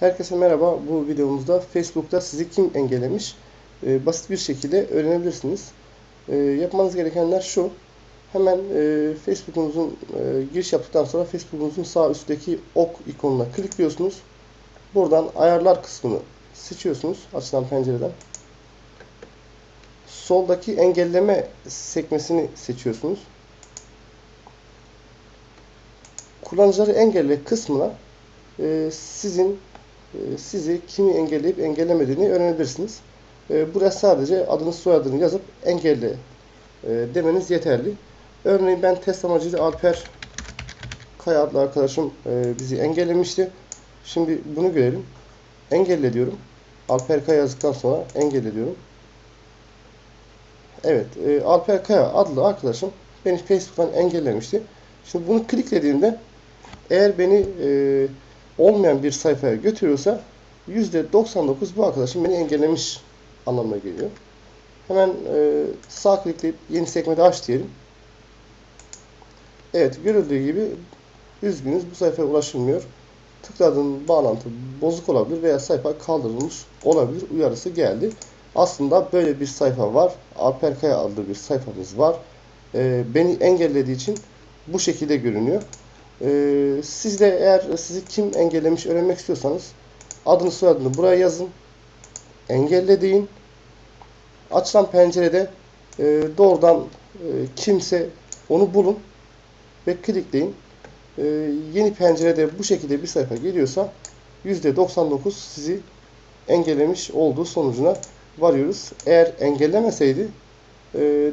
Herkese merhaba. Bu videomuzda Facebook'ta sizi kim engellemiş? Ee, basit bir şekilde öğrenebilirsiniz. Ee, yapmanız gerekenler şu. Hemen e, Facebook'unuzun e, giriş yaptıktan sonra Facebook'unuzun sağ üstteki ok ikonuna klikliyorsunuz. Buradan ayarlar kısmını seçiyorsunuz açılan pencereden. Soldaki engelleme sekmesini seçiyorsunuz. Kullanıcıları engelle kısmına e, sizin e, sizi kimi engelleyip engellemediğini öğrenebilirsiniz. E, Buraya sadece adınız soyadını yazıp engelle demeniz yeterli. Örneğin ben test amacıyla Alper Kaya adlı arkadaşım e, bizi engellemişti. Şimdi bunu görelim. Engelle diyorum. Alper Kaya yazdıktan sonra engelle diyorum. Evet, e, Alper Kaya adlı arkadaşım beni Facebook'tan engellemişti. Şimdi bunu kliklediğimde eğer beni e, olmayan bir sayfaya götürüyorsa %99 bu arkadaşım beni engellemiş anlamına geliyor. Hemen e, sağ klikleyip yeni sekmede aç diyelim. Evet görüldüğü gibi üzgünüz bu sayfaya ulaşılmıyor. Tıkladığın bağlantı bozuk olabilir veya sayfa kaldırılmış olabilir uyarısı geldi. Aslında böyle bir sayfa var. Alper Kaya adlı bir sayfamız var. E, beni engellediği için bu şekilde görünüyor. Ee, siz de eğer sizi kim engellemiş öğrenmek istiyorsanız adını soyadını buraya yazın. Engelle deyin. Açılan pencerede e, doğrudan e, kimse onu bulun ve klikleyin. E, yeni pencerede bu şekilde bir sayfa geliyorsa %99 sizi engellemiş olduğu sonucuna varıyoruz. Eğer engellemeseydi e,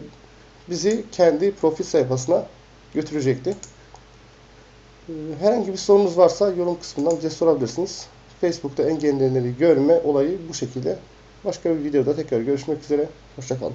bizi kendi profil sayfasına götürecekti. Herhangi bir sorunuz varsa yorum kısmından bize sorabilirsiniz. Facebook'ta engelleyenleri görme olayı bu şekilde. Başka bir videoda tekrar görüşmek üzere. Hoşçakalın.